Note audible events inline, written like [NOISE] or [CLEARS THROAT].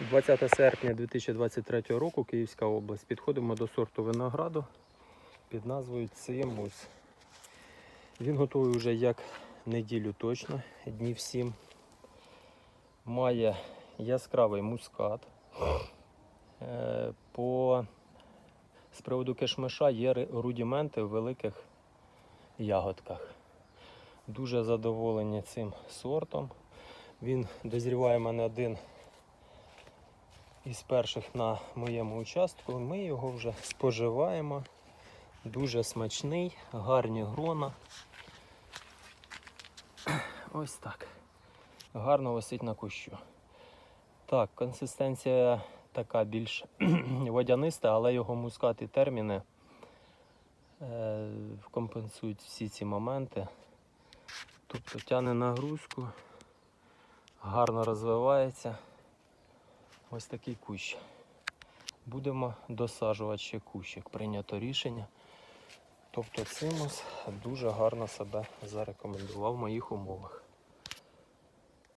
20 серпня 2023 року Київська область. Підходимо до сорту винограду під назвою Цимус. Він готовий вже як неділю точно, днів 7. Має яскравий мускат. Е, По... З приводу кишмиша є рудіменти в великих ягодках. Дуже задоволені цим сортом. Він дозріває мене один із перших на моєму участку. Ми його вже споживаємо. Дуже смачний, гарні грона. Ось так. Гарно висить на кущу. Так, консистенція така більш [CLEARS THROAT] водяниста, але його мускат і терміни е, компенсують всі ці моменти. Тобто тяне нагрузку, гарно розвивається. Ось такий кущ. Будемо досаджувати ще кущик. Прийнято рішення. Тобто цимус дуже гарно себе зарекомендував в моїх умовах.